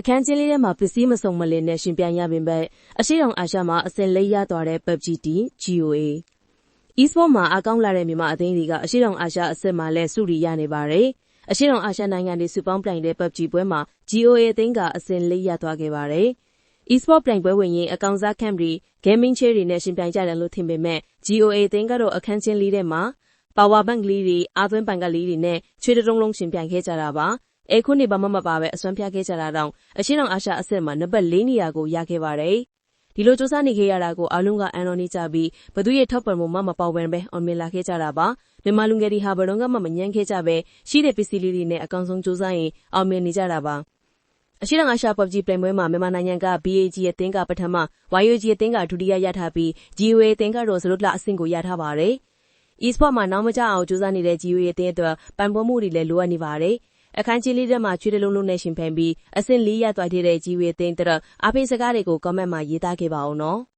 အခန်းချင်းလေးထဲမှာပစ္စည်းမစုံမလင်နဲ့ရှင်ပြိုင်ရပေမဲ့အရှိတောင်အာရှမှာအစင်လေးရသွားတဲ့ PUBG Team GOA e-sport မှာအကောင့်လာတဲ့မြန်မာအသင်းတွေကအရှိတောင်အာရှအဆင့်မှာလည်းစုရီရနေပါတယ်။အရှိတောင်အာရှနိုင်ငံတွေစုပေါင်းပြိုင်တဲ့ PUBG ပွဲမှာ GOA အသင်းကအဆင့်လေးရသွားခဲ့ပါတယ်။ e-sport ပြိုင်ပွဲဝင်ရင်အကောင်စားခန့်တွေ gaming chair တွေနဲ့ရှင်ပြိုင်ကြတယ်လို့ထင်ပေမဲ့ GOA အသင်းကတော့အခန်းချင်းလေးထဲမှာ power bank လေးတွေ အားသွင်းပန်ကတ်လေးတွေနဲ့ချွေးတုံးလုံးရှင်ပြိုင်ခဲ့ကြတာပါ။ အဲခုနေဘာမှမပါပဲအစွမ်းပြခဲ့ကြတာတောင်အရှင်းအောင်အာရှအဆင့်မှာနံပါတ်၄နေရာကိုရခဲ့ပါတယ်။ဒီလိုစူးစမ်းနေခဲ့ရတာကိုအားလုံးကအန်တော်နေကြပြီးဘသူရဲ့ထောက်ပံ့မှုမှမပေါဝင်ပဲအောင်မြင်လာခဲ့ကြတာပါ။မြန်မာလူငယ်တွေဟာဘယ်တော့မှမငန်းခဲ့ကြပဲရှိတဲ့ပစ္စည်းလေးတွေနဲ့အကောင်ဆုံးစူးစမ်းရင်အောင်မြင်နေကြတာပါ။အရှိတောင်အာရှပပ်ကြီးပြိုင်ပွဲမှာမြန်မာနိုင်ငံက BAG အသင်းကပထမ YOG အသင်းကဒုတိယရထားပြီး GOA အသင်းကတော့စရုပ်လအဆင့်ကိုရထားပါတယ်။ e-sport မှာနောက်မကျအောင်ကြိုးစားနေတဲ့ GOA အသင်းအတွက်ပံ့ပိုးမှုတွေလည်းလိုအပ်နေပါတယ်။ အခန်းကြီးလေးထဲမှာချွေးတလုံးလုံးနဲ့ရှင်ဖန်ပြီးအဆင့်လေးရသွားတဲ့ GOA အသင်းအတွက်အားပေးစကားတွေကို comment မှာရေးသားခဲ့ပါဦးနော်။